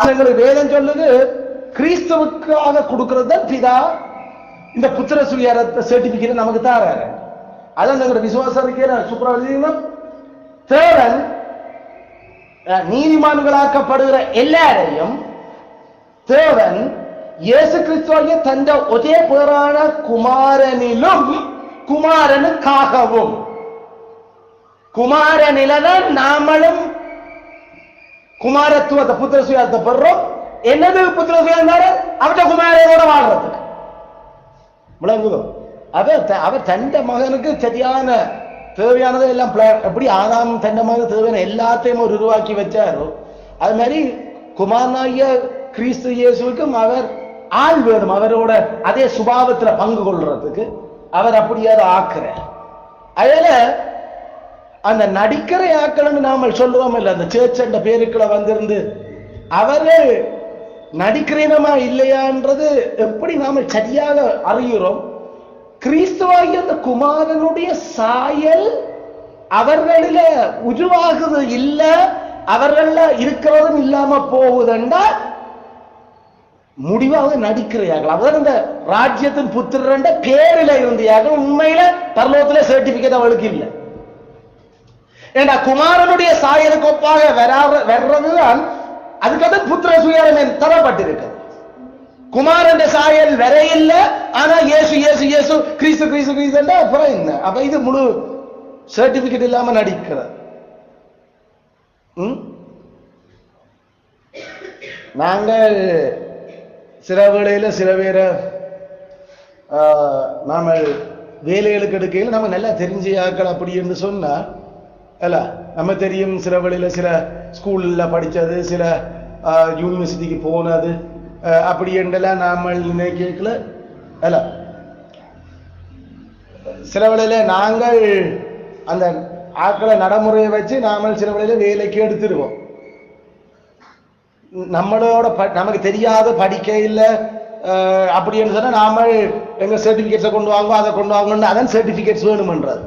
எங்களுக்கு வேதம் சொல்லுது கிறிஸ்தவுக்காக கொடுக்கறது தான் பிதா. இந்த புத்திர சுயாரத்தை சர்டிபிகேட் நமக்கு தாராரு. அதான் எங்களோட விசுவாசம் இருக்கிற சுப்ரவதியும் தேவன் நீதிமான்களாக்கப்படுகிற எல்லாரையும் தேவன் இயேசு கிறிஸ்துவைய தந்த ஒரே பேரான குமாரனிலும் குமாரனுக்காகவும். குமாரனில தான் நாமளும் குமாரத்துவத்தை புத்திர சுயாரத்தை பெறுறோம் என்னது புத்திர சுயம் அவட்ட குமாரோட வாழ்றதுக்கு. விளங்குதோ? அவர் அவர் தண்ட மகனுக்கு சரியான தேவையானதை எல்லாம் எப்படி ஆதாம் தந்த மகனுக்கு தேவையான எல்லாத்தையும் ஒரு உருவாக்கி வச்சாரோ அது மாதிரி குமாரனாகிய கிறிஸ்து இயேசுவுக்கும் அவர் ஆள் வேணும். அவரோட அதே சுபாவத்துல பங்கு கொள்றதுக்கு அவர் அப்படியாவது ஆக்குறார். அதனால அந்த நடிக்கிற ஆக்கள்னு நாம சொல்றோம் இல்லை அந்த சேர்ச் என்ற பேருக்குள்ள வந்திருந்து. அவர்கள் நடிக்கிறீனமா இல்லையான்றது எப்படி நாம சரியாக அறிகிறோம்? கிறிஸ்துவாகிய அந்த குமாரனுடைய சாயல் அவர்களில உருவாகுது இல்ல அவர்கள இருக்கிறதும் இல்லாம போகுதுண்டா? முடிவாக நடிக்கிறார்கள் அதான் இந்த ராஜ்யத்தின் புத்திரண்ட பேரில இருந்தியாக உண்மையில பரலோகத்துல சர்டிபிகேட் அவளுக்கு இல்லை. ஏண்டா குமாரனுடைய சாயலுக்கு ஒப்பாக வர்றதுதான் அதுக்கு புத்திர சுயரம் தரப்பட்டிருக்கு குமாரன் சாயல் வர இல்ல ஆனா இயேசு இயேசு இயேசு கிறிஸ்து கிறிஸ்து கிறிஸ்து அப்புறம் என்ன அப்ப இது முழு சர்டிபிகேட் இல்லாம நடிக்கிறது ம்? நாங்கள் சில வேளையில சில பேரை நாம வேலைகளுக்கு எடுக்கையில் நம்ம நல்லா தெரிஞ்ச ஆக்கள் அப்படி என்று சொன்னா அல்ல நம்ம தெரியும் சில வழியில் சில ஸ்கூலில் படித்தது சில யூனிவர்சிட்டிக்கு போனது அப்படி என்றெல்லாம் நாம நினைக்கல அல்ல சில வேளையில நாங்கள் அந்த ஆக்களை நடைமுறையை வச்சு நாமல் சில வழியில் வேலைக்கு எடுத்துருவோம் நம்மளோட ப- நமக்கு தெரியாத படிக்க இல்லை அப்படின்னு சொன்னால் நாம எங்கள் சர்டிஃபிகேட்ஸை கொண்டு வாங்குவோம் அதை கொண்டு வாங்கணும்னு அதான் சர்டிஃபிகேட்ஸ் வேணுமன்றது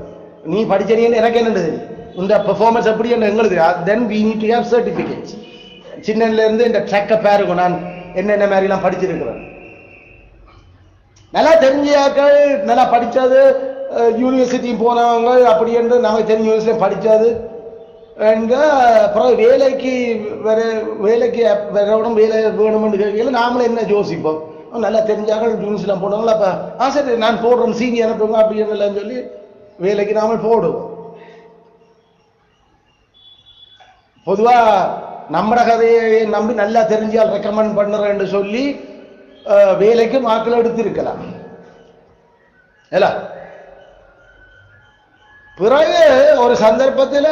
நீ படிச்சனீன்னு எனக்கு என்ன தெரியும் இந்த பெர்ஃபார்மன்ஸ் எப்படி என்ன எங்களுக்கு then we need to have certificates சின்னன்லேருந்து இருந்து இந்த ட்ராக்கை பாருங்க நான் என்னென்ன மாதிரிலாம் படிச்சிருக்கிறேன். நல்லா தெரிஞ்சாக்கள் நல்லா படிச்சது யூனிவர்சிட்டியும் போனவங்க அப்படி என்று நமக்கு தெரிஞ்ச யூனிவர்சிட்டியும் படிச்சது அப்புறம் வேலைக்கு வேற வேலைக்கு வரணும் வேலை வேணும்னு கேட்கல நாமளும் என்ன யோசிப்போம். நல்லா தெரிஞ்சாக்கள் யூனிவர்சிட்டிலாம் போனவங்களா அப்போ ஆ சரி நான் போடுறோம் சீனியர் அனுப்புங்க அப்படின்னு சொல்லி வேலைக்கு நாம போடுவோம். பொதுவா நம்மட கதையை நம்பி நல்லா தெரிஞ்சால் ரெக்கமெண்ட் பண்ணுறேன்னு சொல்லி வேலைக்கு மாக்கள் எடுத்திருக்கலாம். இல்ல பிறகு ஒரு சந்தர்ப்பத்தில்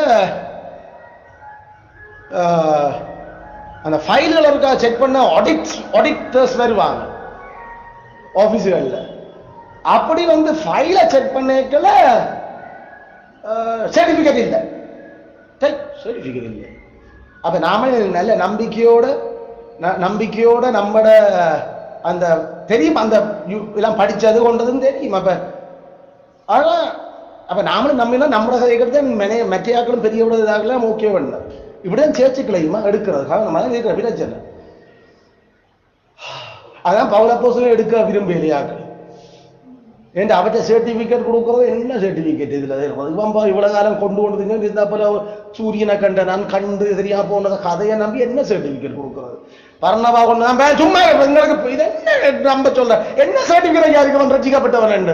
அந்த ஃபைல்கள் இருக்கா செக் பண்ண ஆடிட் ஆடிட்டர்ஸ் வருவாங்க. ஆஃபீஸுகளில் அப்படி வந்து ஃபைலை செக் பண்ணிக்கல சர்டிஃபிகேட் இல்லை. சர்டிஃபிகேட் இல்லை. அப்ப நாம நல்ல நம்பிக்கையோட ந- நம்பிக்கையோட நம்மட அந்த தெரியும் அந்த எல்லாம் படிச்சது கொண்டதும் தெரியும். அப்ப ஆனால் அப்ப நாமளும் நம்பினா நம்மளோட சேர்க்கிறது மெயன் மெத்தையாக்களும் பெரிய இதாகலாம் ஓகே பண்ண இப்படிதான் சேர்ச்சுக்கலையுமா எடுக்கிறது? காரணம் அதான் இருக்கிற பிரச்சனை. அதான் பவுலப்போசலும் எடுக்க விரும்பலையாக்கள் ஏன்டா அவற்றை சர்டிஃபிகேட் கொடுக்கறது? என்ன சர்டிஃபிகேட் இதில்? வம்பா இவ்வளோ காலம் கொண்டு கொண்டதுங்க இருந்தா போல சூரியனை கண்ட நான் கண்டு தெரியா போனதை கதையை நம்பி என்ன சர்டிஃபிகேட் கொடுக்குறது? பரணவா கொண்டு தான் சும்மா எங்களுக்கு இது என்ன நம்ப சொல்ல என்ன சர்டிஃபிகேட் யாருக்கு ரசிக்கப்பட்டவன்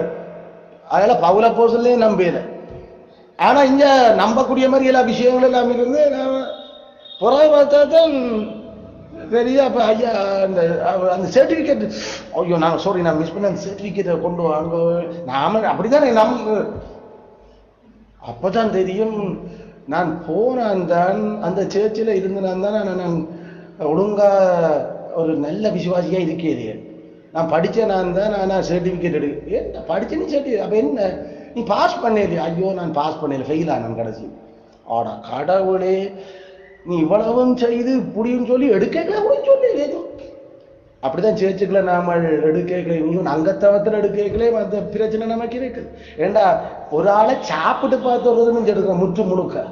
அதனால பவுல போசல்லையும் நம்பல ஆனால் இங்கே நம்பக்கூடிய மாதிரி எல்லா விஷயங்கள் எல்லாம் இருந்து நாம பார்த்தா தான் பெரிய அப்போ ஐயா அந்த அந்த சர்டிஃபிகேட் ஐயோ நான் சாரி நான் மிஸ் பண்ண அந்த சர்டிஃபிகேட்டை கொண்டு வாங்க நாம அப்படிதானே நம் அப்போதான் தெரியும். நான் போனான் தான் அந்த சேர்ச்சில் இருந்தனான் தான் நான் நான் ஒழுங்கா ஒரு நல்ல விசுவாசியாக இருக்கேன் நான் படிச்ச நான் தான் நான் சர்டிஃபிகேட் எடு என்ன படித்தேன்னு நீ சர்டிஃபிகேட் அப்போ என்ன? நீ பாஸ் பண்ணலையே. ஐயோ நான் பாஸ் பண்ணல ஃபெயில் ஆனான் கடைசி. ஆடா கடவுளே. நீ இவ்வளவும் செய்து புடியும் சொல்லி எடுக்கல அப்படின்னு சொல்லி ஏதோ. அப்படிதான் சேர்ச்சுக்கல நாம எடுக்கல இன்னும் அங்கத்தவத்தில் எடுக்கல அந்த பிரச்சனை நமக்கு இருக்குது ஏண்டா ஒரு ஆளை சாப்பிட்டு பார்த்து வருதுன்னு எடுக்கிற முற்று முழுக்க.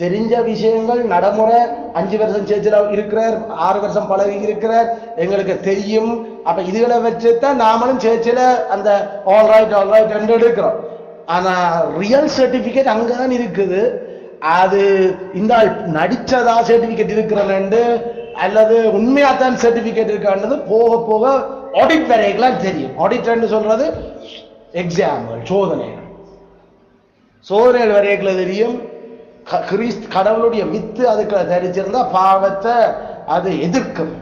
தெரிஞ்ச விஷயங்கள் நடைமுறை அஞ்சு வருஷம் சேர்ச்சில் இருக்கிறார் ஆறு வருஷம் பழகி இருக்கிறார் எங்களுக்கு தெரியும். அப்ப இதுகளை வச்சு தான் நாமளும் சேர்ச்சில் அந்த ஆல் ரைட் ரெண்டு எடுக்கிறோம். ஆனா ரியல் சர்டிபிகேட் அங்கதான் இருக்குது. அது இந்த நடிச்சதா சர்டிபிகேட் இருக்கிறன்னு அல்லது உண்மையாத்தான் சர்டிபிகேட் இருக்கான்றது போக போக ஆடிட் வரைக்கெல்லாம் தெரியும். ஆடிட்னு சொல்றது எக்ஸாம்பிள் சோதனைகள். சோதனைகள் வரையக்குள்ள தெரியும். க- கிறிஸ்த் கடவுளுடைய வித்து அதுக்குள்ள தரிச்சிருந்தா பாவத்தை அது எதிர்க்கும்.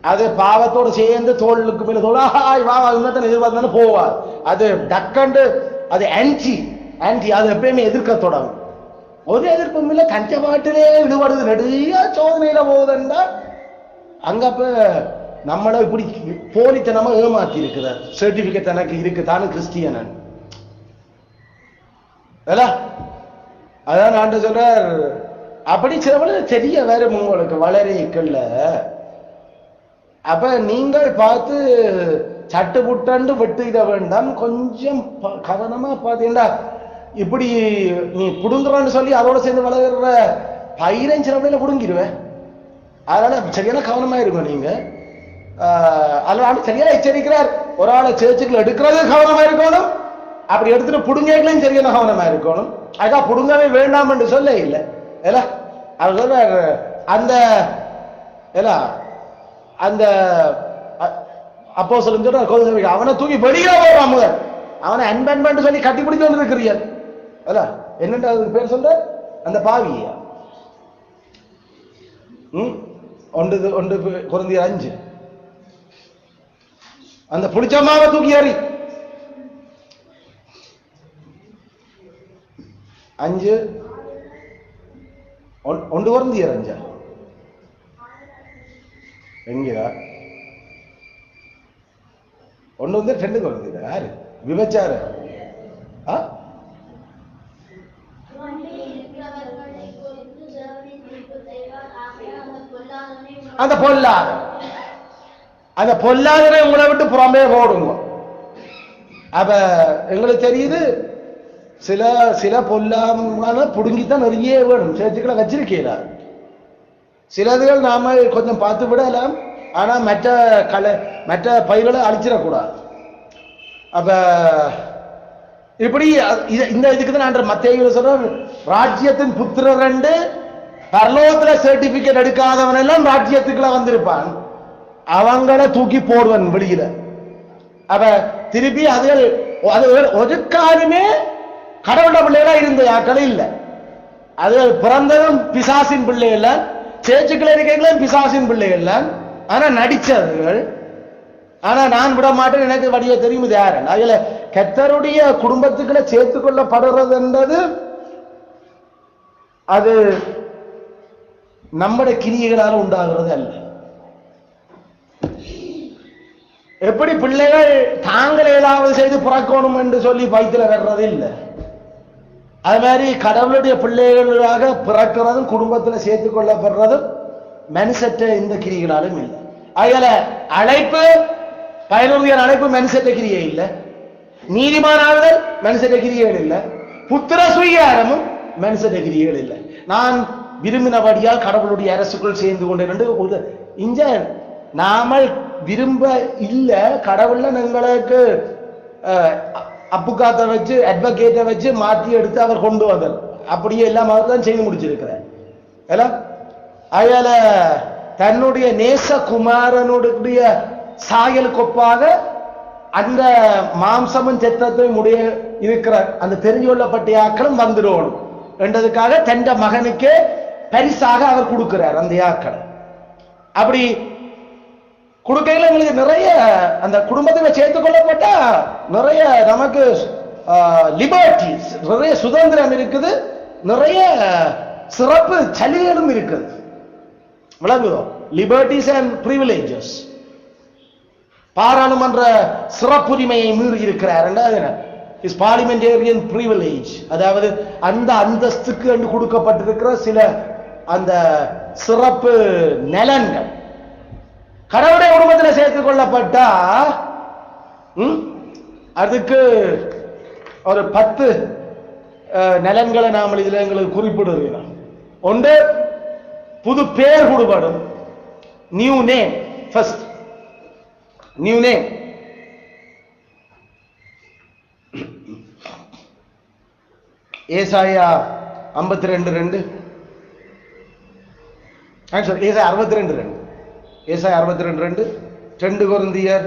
அது பாவத்தோடு சேர்ந்து தோளுக்கு மேல தோல் வா வா, எதிர்பார்த்தாலும் போவார். அது டக்கண்டு அது ஆன்டி ஆன்டி அது எப்பயுமே எதிர்க்க தொடங்கும். ஒரு எதிர்ப்பும் இல்லை. கஞ்ச பாட்டிலே விடுபடுது நெடிய சோதனையில போகுதுன்னா அங்க அப்ப நம்மளை இப்படி போலித்தனமா ஏமாத்தி இருக்கிறார் சர்டிபிகேட் எனக்கு இருக்கு. தானும் கிறிஸ்டியனன். அதான் நான் சொல்றார். அப்படி சிலவள தெரிய வேற உங்களுக்கு வளரிக்கல்ல அப்ப நீங்கள் பார்த்து சட்டு புட்டண்டு வெட்டுகிட வேண்டாம். கொஞ்சம் ப- கவனமா பாத்தீங்கன்னா இப்படி நீ புடுங்குறன்னு சொல்லி அதோட சேர்ந்து வளர்கிற பயிரன் சிலவளையில புடுங்கிடுவேன் அதனால சரியான கவனமா இருக்கும் நீங்க. அதனால சரியா எச்சரிக்கிறார். ஒரு ஆளை சேர்ச்சுக்கள் எடுக்கிறது கவனமா இருக்கணும். அப்படி எடுத்துட்டு புடுங்கலையும் சரியான கவனமா இருக்கணும். அதான் புடுங்கவே வேண்டாம் என்று சொல்ல இல்லை. இல்ல அவர் சொல்றார் அந்த இல்ல அந்த அப்போ சொல்லுங்க சொல்ற அவனை தூக்கி வெளியே போறான் முதல். அவனை அன்பன்பன் சொல்லி கட்டி பிடிச்சு கொண்டு இருக்கிறீர்கள் இல்ல என்னண்டா அதுக்கு பேர் சொல்ற? அந்த பாவியா? ம்? ஒன்று ஒன்று பு- அஞ்சு. அந்த புளிச்சம்மாவை தூக்கி அறி அஞ்சு. ஒன்- ஒன்று குறைந்தியர் அஞ்சா? எங்கடா? ஒன்று வந்து ரெண்டு குறைந்தீரா யாரு? விபச்சார? ஆ? அந்த பொல்லாத. அந்த பொல்லாதனை உங்களை விட்டு புறம்பே போடுங்க. அப்ப எங்களுக்கு தெரியுது சில சில பொல்லாம புடுங்கித்தான் நிறைய வேணும். சேர்த்துக்களை வச்சிருக்கீங்களா? சிலதுகள் நாம கொஞ்சம் பார்த்து விடலாம். ஆனா மற்ற கலை மற்ற பயிர்களை அழிச்சிடக்கூடாது. அப்ப இப்படி இந்த இதுக்கு தான் நான் மத்திய சொல்றேன். ராஜ்யத்தின் புத்திரர் ரெண்டு பரலோகத்துல சர்டிபிகேட் எடுக்காதவன் எல்லாம் ராஜ்யத்துக்குள்ள வந்திருப்பான். அவங்கள தூக்கி போடுவன் வெளியில. அவ திருப்பி அதுகள் அது ஒரு கடவுள பிள்ளைகளா இருந்த ஆக்கள் இல்லை. அது பிறந்ததும் பிசாசின் பிள்ளைகள் சேச்சுக்கள் இருக்கைகளும் பிசாசின் பிள்ளைகள் ஆனா நடிச்சவர்கள். ஆனா நான் விட மாட்டேன் எனக்கு வடிய தெரியும் இது யாரு? அதுல கத்தருடைய குடும்பத்துக்குள்ள சேர்த்து கொள்ளப்படுறது என்றது அது நம்முடைய கிரியைகளால் உண்டாகிறது அல்ல. எப்படி பிள்ளைகள் தாங்கள் ஏதாவது செய்து பிறக்கணும் என்று சொல்லி பயத்தில் வர்றது இல்லை. அது மாதிரி கடவுளுடைய பிள்ளைகளாக பிறக்கிறதும் குடும்பத்துல சேர்த்து கொள்ளப்படுறதும் மனுஷற்ற இந்த கிரிகளாலும் இல்லை. அதில் அழைப்பு பயனுறுதியான அழைப்பு மனுஷற்ற கிரியை இல்லை. நீதிமானாகுதல் மனுஷற்ற கிரியைகள் இல்லை. புத்திர சுயாரமும் மனுஷற்ற கிரியைகள் இல்லை. நான் விரும்பினபடியால் கடவுளுடைய அரசுக்குள் சேர்ந்து கொண்டேன் இங்க நாமல் விரும்ப இல்லை கடவுள்ல எங்களுக்கு அப்புக்காத்த வச்சு அட்வொகேட்டை வச்சு மாற்றி எடுத்து அவர் கொண்டு வந்தார் அப்படியே எல்லாம் அவர் தான் செய்து முடிச்சிருக்கிறார். எல்லாம் அதனால தன்னுடைய நேச குமாரனுடைய சாயலுக்கு ஒப்பாக அந்த மாம்சமும் செத்தத்தையும் முடிய இருக்கிற அந்த தெரிஞ்சு கொள்ளப்பட்ட ஆக்களும் வந்துடணும் என்றதுக்காக தந்த மகனுக்கே பரிசாக அவர் கொடுக்கிறார் அந்த ஆக்களை அப்படி கொடுக்கையில் எங்களுக்கு நிறைய அந்த குடும்பத்தில் சேர்த்து கொள்ளப்பட்டா நிறைய நமக்கு லிபர்ட்டிஸ் நிறைய சுதந்திரம் இருக்குது நிறைய சிறப்பு சலுகைகளும் இருக்குது. விளங்குதோ? லிபர்டிஸ் அண்ட் ப்ரிவிலேஜஸ் பாராளுமன்ற சிறப்புரிமையை மீறி இருக்கிறார். இஸ் பார்லிமெண்டேரியன் ப்ரிவிலேஜ் அதாவது அந்த அந்தஸ்துக்கு என்று கொடுக்கப்பட்டிருக்கிற சில அந்த சிறப்பு நலன்கள். கடவுளுடைய குடும்பத்தில் சேர்த்து கொள்ளப்பட்டா ம், அதுக்கு ஒரு பத்து நலன்களை நாம் இதில் எங்களுக்கு குறிப்பிடுகிறோம். ஒன்று புது பேர் கொடுப்படும். New name first new name ஏசாயா ஐம்பத்தி ரெண்டு ரெண்டு. ஆன்சர் ஏசாய் அறுபத்தி ரெண்டு. ரெண்டு ஏசாய் அறுபத்தி ரெண்டு. ரெண்டு ரெண்டு குருந்தியர்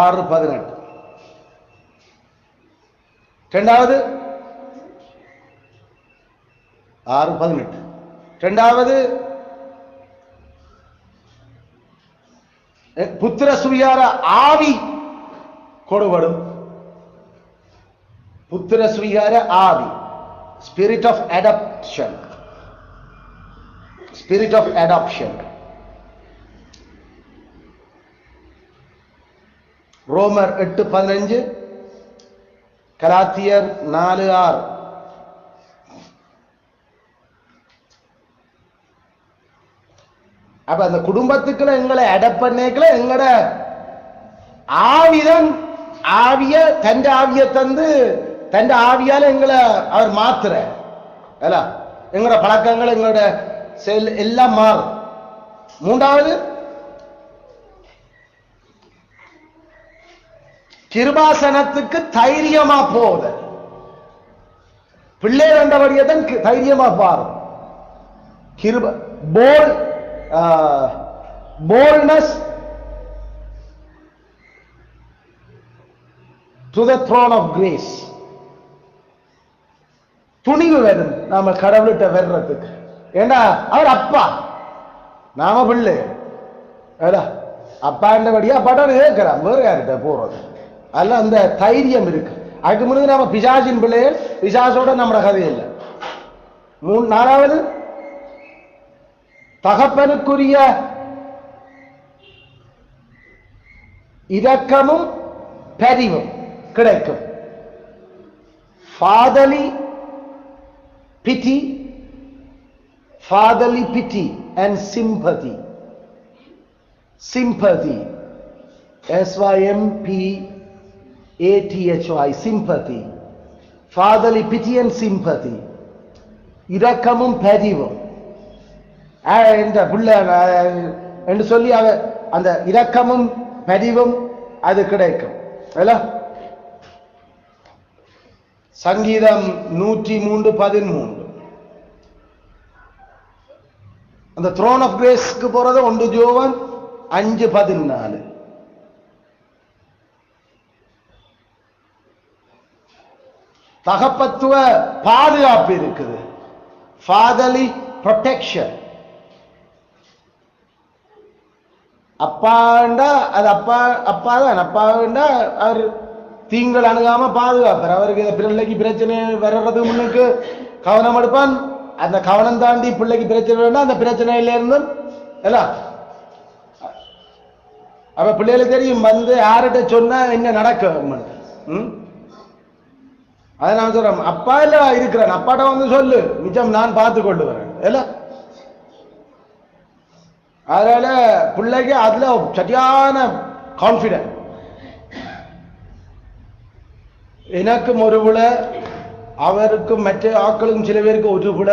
ஆறு பதினெட்டு. ரெண்டாவது ஆறு பதினெட்டு. ரெண்டாவது புத்திர சுவியார ஆவி கொடுபடும். புத்திர சுவிகார ஆவி spirit of adoption spirit of adoption ரோமர் எட்டு பதினஞ்சு கலாத்தியர் நாலு ஆறு அப்ப அந்த குடும்பத்துக்குள்ள எங்களை அடப் பண்ணிக்கல எங்களோட ஆவிதன் ஆவிய தன் ஆவிய தந்து தண்ட ஆவியால எங்களை அவர் மாத்துற எங்களோட பழக்கங்கள் எங்களோட செயல் எல்லாம் மாறும். மூன்றாவது கிருபாசனத்துக்கு தைரியமா போகுது பிள்ளை ரெண்டபடியே தான் தைரியமா பாரு. கிருப bold boldness to the throne of grace துணிவு வரும் நாம கடவுள்கிட்ட வர்றதுக்கு. ஏண்டா? அவர் அப்பா. நாம பிள்ளை. ஏடா அப்பாண்டபடியா அப்பாட்ட கேட்கிறான் வேற யார்கிட்ட போறது? அல்ல அந்த தைரியம் இருக்கு. அதுக்கு முன்னாடி நாம பிசாசின் பிள்ளைகள் பிசாசோட நம்ம கதை இல்லை. மூணு நாலாவது தகப்பனுக்குரிய இரக்கமும் பரிவும் கிடைக்கும். ஃபாதலி பிட்டி fatherly pity and sympathy sympathy s y m p a t h y sympathy fatherly pity and sympathy இரக்கமும் பதிவும் இந்த புள்ள என்று சொல்லி அவ அந்த இரக்கமும் பதிவும் அது கிடைக்கும் சங்கீதம் நூற்றி மூன்று பதிமூன்று அந்த த்ரோன் ஆஃப் கிரேஸ்க்கு போறது ஒன்று ஜோவன் அஞ்சு பதினாலு. தகப்பத்துவ பாதுகாப்பு இருக்குது. ஃபாதலி ப்ரொடெக்ஷன் அப்பாண்டா அது அப்பா அப்பா தான். அப்பாண்டா அவர் தீங்கள் அணுகாம பாதுகாப்பார். அவருக்கு பிள்ளைக்கு பிரச்சனை வர்றதுக்கு முன்னுக்கு கவனம் எடுப்பான் அந்த கவனம் தாண்டி பிள்ளைக்கு பிரச்சனை வேண்டாம் அந்த பிரச்சனையில இருந்தும் எல்லாம் அப்ப பிள்ளைகளுக்கு தெரியும் வந்து யார்கிட்ட சொன்னா என்ன நடக்கும் அதை நான் சொல்றேன். அப்பா இல்ல இருக்கிறேன் அப்பாட்ட வந்து சொல்லு. நிஜம் நான் பார்த்து கொண்டு வரேன். இல்ல அதனால பிள்ளைக்கு அதுல சரியான கான்பிடன்ட் எனக்கும் ஒரு அவருக்கும் மற்ற ஆட்களுக்கும் சில பேருக்கு ஒரு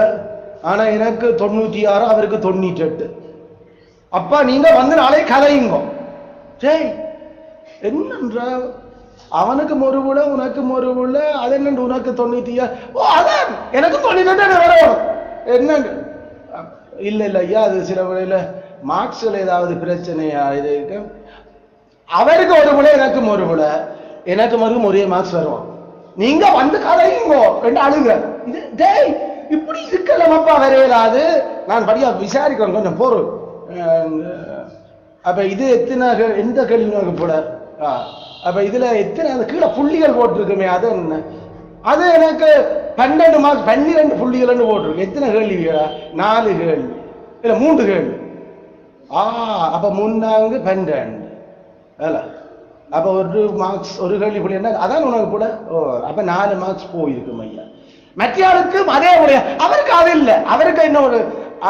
ஆனா எனக்கு தொண்ணூற்றி ஆறு அவருக்கு தொண்ணூற்றி எட்டு அப்பா நீங்க வந்து நாளே கலையுங்க சரி என்னன்ற? அவனுக்கும் ஒரு விட உனக்கும் அது என்னண்டு உனக்கு தொண்ணூற்றி ஆறு ஓ அதான் எனக்கு தொண்ணூத்தி எட்டு வரும் என்னண்டு இல்ல இல்ல ஐயா அது சில வேளையில மார்க்ஸ்ல ஏதாவது பிரச்சனையா இது? இருக்கு அவருக்கு ஒரு முறை எனக்கு ஒரு எனக்கு மறுபடியும் ஒரே மார்க்ஸ் வரும் நீங்க வந்து கதையுங்கோ ரெண்டு அழுங்க இது டேய் இப்படி இருக்கலமாப்பா வரையலாது நான் படியா விசாரிக்கிறேன் கொஞ்சம் பொருள் அப்ப இது எத்தனை கே- எந்த கேள்வி உனக்கு போட? ஆ, அப்ப இதுல எத்தனை அந்த கீழே புள்ளிகள் போட்டிருக்குமே அது என்ன? அது எனக்கு பன்னெண்டு மார்க் பன்னிரெண்டு புள்ளிகள்னு போட்டிருக்கு. எத்தனை கேள்விகளா நாலு கேள்வி. இல்ல மூன்று கேள்வி. ஆ அப்ப முன்னாங்க பன்னெண்டு அதில் அப்ப ஒரு மார்க்ஸ் ஒரு கேள்வி புள்ளி என்ன? அதான் உனக்கு கூட. ஓ அப்ப நாலு மார்க்ஸ் போயிருக்கும் ஐயா மற்ற அதே முடிய அவருக்கு அது இல்லை. அவருக்கு என்ன ஒரு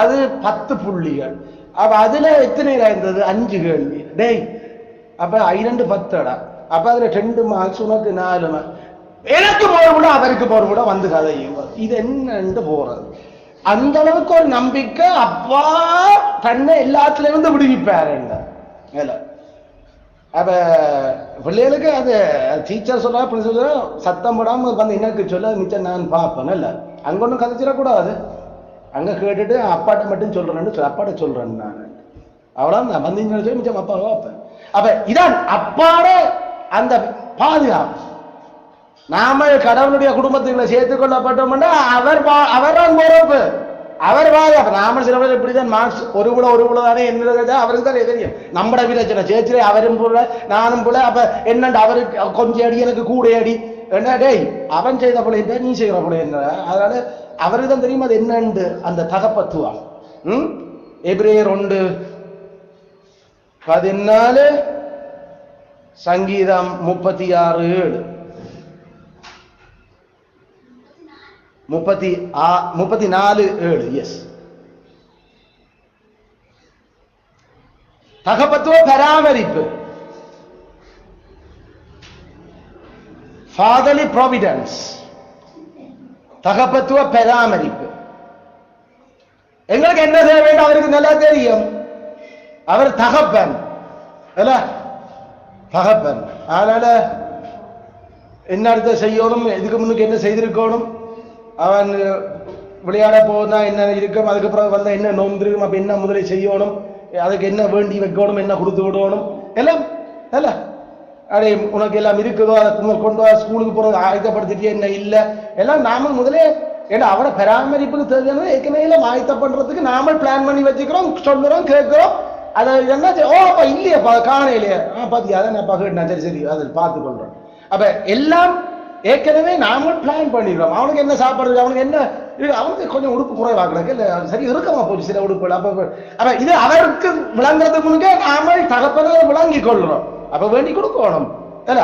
அது பத்து புள்ளிகள். அப்ப அதுல எத்தனை இருந்தது? அஞ்சு கேள்வி. டேய் அப்ப இரண்டு பத்தடா. அப்ப அதுல ரெண்டு மார்க்ஸ் உனக்கு நாலு mark. எனக்கு போற விட அவருக்கு போற விட வந்து கதையும். இது என்னன்னு போறது? அந்த அளவுக்கு ஒரு நம்பிக்கை அப்பா தன்னை எல்லாத்துல இருந்து விடுவிப்பாரு மேல அப்ப பிள்ளைகளுக்கு அது டீச்சர் சொல்ல பிரின்சிபல் சத்தம் போடாமல் வந்து என்னக்கு சொல்ல மிச்சம் நான் பார்ப்பேன் இல்லை. அங்கே ஒன்றும் கதைச்சிடக்கூடாது. அங்கே கேட்டுட்டு அப்பாட்ட மட்டும் சொல்கிறேன்னு சொல்ல அப்பாட்ட சொல்கிறேன் நான். அவ்வளவு நான் வந்து சொல்லி மிச்சம் அப்பா பார்ப்பேன். அப்ப இதான் அப்பாட அந்த பாதுகாப்பு. நாம கடவுளுடைய குடும்பத்துக்குள்ள சேர்த்துக் கொள்ளப்பட்டோம்னா அவர் பா- அவர் தான் பொறுப்பு அவர் பாதுகாப்பு நாம சில பேர் இப்படிதான் மார்க்ஸ் ஒரு புல ஒரு புல தானே என்னது அவருக்கு தானே தெரியும். நம்மட விரச்சனை சேச்சிலே அவரும் புல நானும் புல அப்ப என்னண்டு அவருக்கு கொஞ்சம் அடி எனக்கு கூட அடி. என்ன டேய் அவன் செய்த போல என்ன நீ செய்கிற போல என்ன? அதனால அவருக்கு தான் தெரியும் அது என்னண்டு அந்த தகப்பத்துவா ம்? எபிரேயர் ஒன்று பதினாலு சங்கீதம் முப்பத்தி ஆறு ஏழு. முப்பத்தி ஆ முப்பத்தி நாலு ஏழு எஸ் தகப்பத்துவ பராமரிப்பு. ஃபாதர்லி ப்ராவிடன்ஸ் தகப்பத்துவ பராமரிப்பு. எங்களுக்கு என்ன செய்ய வேண்டும் அவருக்கு நல்லா தெரியும். அவர் தகப்பன். இல்ல தகப்பன். அதனால என்ன அடுத்த செய்யணும்? இதுக்கு முன்னுக்கு என்ன செய்திருக்கணும்? அவன் விளையாட போனா என்ன இருக்கும்? அதுக்கப்புறம் வந்தா என்ன நோம்பு இருக்கும் அப்ப என்ன முதலை செய்யணும்? அதுக்கு என்ன வேண்டி வைக்கணும்? என்ன கொடுத்து விடணும்? எல்லாம் அல்ல அடே உனக்கு எல்லாம் இருக்குதோ? அதை கொண்டு- வா ஸ்கூலுக்கு போறது ஆயத்தப்படுத்திட்டே என்ன இல்ல? எல்லாம் நாம முதலே ஏன்னா அவனை பராமரிப்புக்கு தெரிஞ்சது ஏற்கனவே எல்லாம் ஆயத்த பண்றதுக்கு நாம பிளான் பண்ணி வச்சுக்கிறோம் சொல்லுறோம் கேட்கிறோம். அதை என்ன செய்- ஓ அப்ப இல்லையாப்பா இல்லையா ஆ பாத்தியா? அதை நான் பகிர்ந்தேன் சரி சரி. அதை பார்த்து கொள்றேன். அப்ப எல்லாம் ஏற்கனவே நாமும் பிளான் பண்ணிடுறோம். அவனுக்கு என்ன சாப்பிட்றது அவனுக்கு என்ன அவனுக்கு கொஞ்சம் உடுப்பு குறைவாக்குறதுக்கு இல்லை சரி இருக்கமா போச்சு. சில உடுப்புகள். அப்போ அப்ப இது அவருக்கு விளங்குறதுக்கு முன்னே நாம தகப்பதை விளங்கி கொள்றோம். அப்ப வேண்டி கொடுக்கணும். இல்ல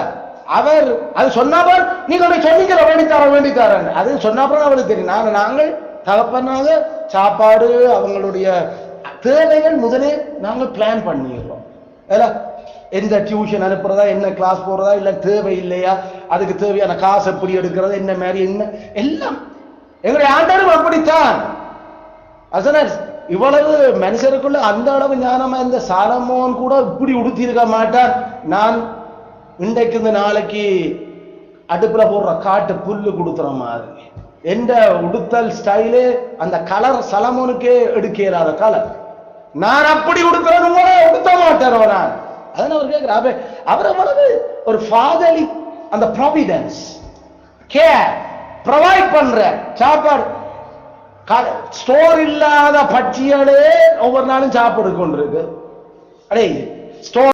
அவர் அது சொன்னாப்ப நீங்க ஒண்ணு சொன்னீங்க வேண்டி வேண்டித்தாரன் அது சொன்னாப்பறம் அவளுக்கு தெரியும். நாங்கள் நாங்கள் தகப்பனாக சாப்பாடு அவங்களுடைய தேவைகள் முதலே நாங்கள் பிளான் பண்ணிடுறோம். இல்லை எந்த டியூஷன் அனுப்புறதா என்ன கிளாஸ் போடுறதா இல்லை தேவை இல்லையா அதுக்கு தேவையான காசு எப்படி எடுக்கிறது என்ன மாதிரி என்ன? எல்லாம். எங்களுடைய ஆண்டரும் அப்படித்தான். அசனர் இவ்வளவு மனுஷருக்குள்ள அந்த அளவு ஞானமா இந்த சாலமோன் கூட இப்படி உடுத்தியிருக்க மாட்டான் நான் இன்றைக்கு இந்த நாளைக்கு அடுப்புல போடுற காட்டு புல்லு கொடுத்துற மாதிரி. எந்த உடுத்தல் ஸ்டைலு அந்த கலர் சலமோனுக்கே எடுக்க இயலாத கலர் நான் அப்படி உடுக்கிறேன்னு கூட உடுத்த மாட்டேன் நான் அதான் அவர் கேட்கிறார் அவர் அவர் அவ்வளவு ஒரு ஃபாதலி அந்த ப்ராவிடன்ஸ் கேர் ப்ரொவைட் பண்ற சாப்பாடு. ஸ்டோர் இல்லாத பட்சிகளே ஒவ்வொரு நாளும் சாப்பிடு கொண்டிருக்கு. அடே ஸ்டோர்